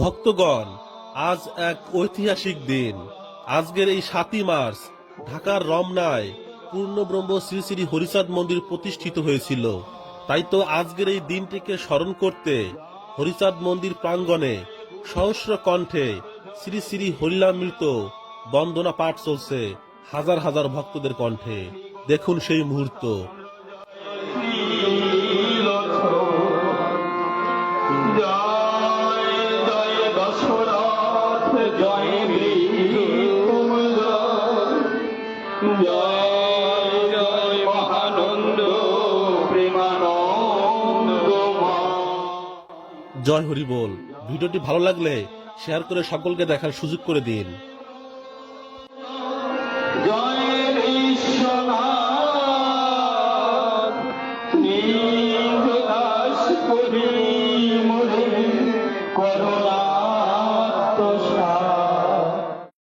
ভক্তগণ, আজ এক ঐতিহাসিক দিন। আজকের এই সাতই মার্চ, ঢাকার রমনায় পূর্ণব্রহ্ম শ্রী শ্রী হরিচাঁদ মন্দির প্রতিষ্ঠিত হয়েছিল। তাই তো আজকের এই দিনটিকে স্মরণ করতে হরিচাঁদ মন্দির প্রাঙ্গণে সহস্র কণ্ঠে শ্রী শ্রী হরিলামৃত বন্দনা পাঠ চলছে হাজার হাজার ভক্তদের কণ্ঠে। দেখুন সেই মুহূর্ত। জয় হরি বল। ভিডিওটি ভালো লাগলে শেয়ার করে সকলকে দেখার সুযোগ করে দিন। জয় বিশ্বনাথ